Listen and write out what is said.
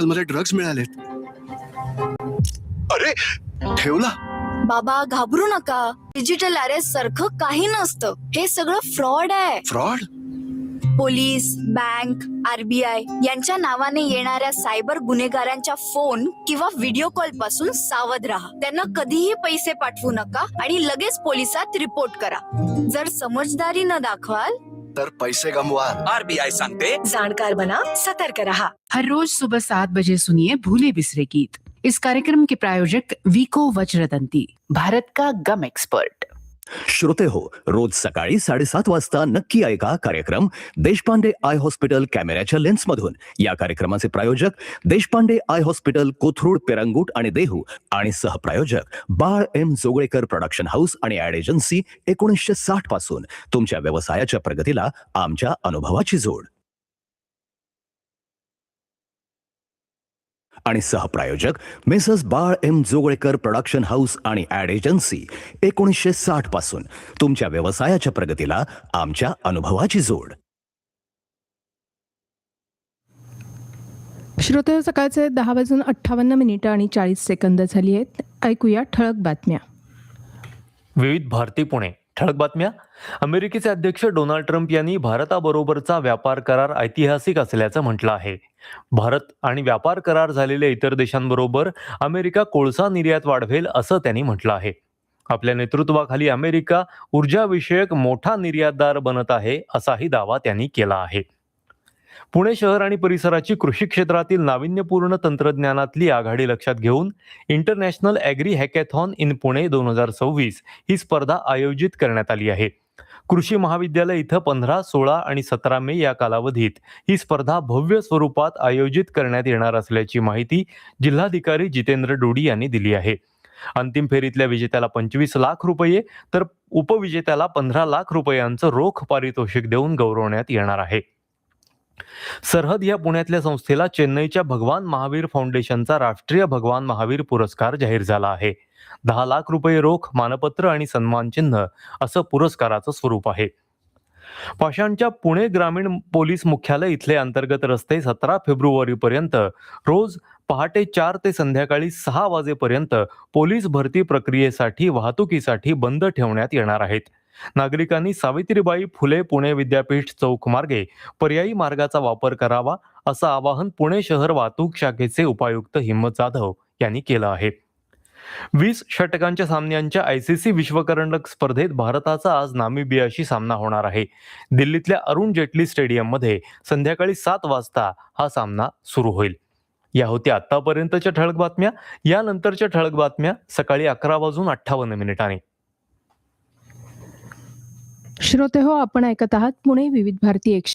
मध्ये ड्रग्ज मिळालेत. अरे ठेवला. बाबा घाबरू नका. डिजिटल अरेस्ट सारखं काही नसतं. हे सगळं फ्रॉड आहे. फ्रॉड पोलीस बँक आरबीआय यांच्या नावाने येणाऱ्या सायबर गुन्हेगारांच्या फोन किंवा व्हिडिओ कॉलपासून सावध राहा. त्यांना कधीही पैसे पाठवू नका आणि लगेच पोलिसात रिपोर्ट करा. जर समजदारी न दाखवाल तर पैसे गमवाल आई सांगते. जानकार बना सतर्क रहा. हर रोज सुबह सात बजे सुनिए भूले बिसरे गीत। इस कार्यक्रम के प्रायोजक वीको वज्रदंती भारत का गम एक्सपर्ट श्रोते हो रोज सकाळी साडेसात वाजता नक्की ऐका कार्यक्रम देशपांडे आय हॉस्पिटल कॅमेऱ्याच्या लेन्समधून. या कार्यक्रमाचे प्रायोजक देशपांडे आय हॉस्पिटल कोथरूड पेरंगूट आणि देहू आणि सहप्रायोजक Bal M Joglekar production house आणि ऍड एजन्सी एकोणीसशे साठपासून. तुमच्या व्यवसायाच्या प्रगतीला आमच्या अनुभवाची जोड. आणि सहप्रायोजक Mrs Bal M Joglekar production house आणि ऍड एजन्सी एकोणीसशे साठपासून. तुमच्या व्यवसायाच्या प्रगतीला आमच्या अनुभवाची जोड. श्रोते सकाळचे दहा वाजून अठ्ठावन्न मिनिटं आणि चाळीस सेकंद झाली आहेत. ऐकूया ठळक बातम्या. विविध भारती पुणे. ठळक बातम्या. अमेरिकेचे अध्यक्ष डोनाल्ड ट्रम्प यांनी भारताबरोबरचा व्यापार करार ऐतिहासिक असल्याचं म्हटलं आहे. भारत आणि व्यापार करार झालेल्या इतर देशांबरोबर अमेरिका कोळसा निर्यात वाढवेल असं त्यांनी म्हटलं आहे. आपल्या नेतृत्वाखाली अमेरिका ऊर्जाविषयक मोठा निर्यातदार बनत आहे असाही दावा त्यांनी केला आहे. पुणे शहर आणि परिसराची कृषी क्षेत्रातील नाविन्यपूर्ण तंत्रज्ञानातली आघाडी लक्षात घेऊन international agri hackathon in Pune दोन हजार सव्वीस ही स्पर्धा आयोजित करण्यात आली आहे. कृषी महाविद्यालय इथं पंधरा सोळा आणि सतरा मे या कालावधीत ही स्पर्धा भव्य स्वरूपात आयोजित करण्यात येणार असल्याची माहिती जिल्हाधिकारी जितेंद्र डोडी यांनी दिली आहे. अंतिम फेरीतल्या विजेत्याला पंचवीस लाख रुपये तर उपविजेत्याला पंधरा लाख रुपयांचं रोख पारितोषिक देऊन गौरवण्यात येणार आहे. सरहद या पुण्यातल्या संस्थेला चेन्नईच्या भगवान महावीर फाउंडेशनचा राष्ट्रीय भगवान महावीर पुरस्कार जाहीर झाला आहे. दहा लाख रुपये रोख मानपत्र आणि सन्मानचिन्ह असं पुरस्काराचं स्वरूप आहे. पाषाणच्या पुणे ग्रामीण पोलीस मुख्यालय इथले अंतर्गत रस्ते सतरा फेब्रुवारीपर्यंत रोज पहाटे चार ते संध्याकाळी सहा वाजेपर्यंत पोलीस भरती प्रक्रियेसाठी वाहतुकीसाठी बंद ठेवण्यात येणार आहेत. नागरिकांनी सावित्रीबाई फुले पुणे विद्यापीठ चौक मार्गे पर्यायी मार्गाचा वापर करावा असं आवाहन पुणे शहर वाहतूक शाखेचे उपायुक्त हिम्मत जाधव यांनी केलं आहे. वीस षटकांच्या सामन्यांच्या आयसीसी विश्वकरंडक स्पर्धेत भारताचा आज नामिबियाशी सामना होणार आहे. दिल्लीतल्या अरुण जेटली स्टेडियममध्ये संध्याकाळी सात वाजता हा सामना सुरू होईल. या होत्या आतापर्यंतच्या ठळक बातम्या. यानंतरच्या ठळक बातम्या सकाळी अकरा वाजून अठ्ठावन्न मिनिटांनी. श्रोते हो आपण ऐकत आहात पुणे विविध भारती एकशे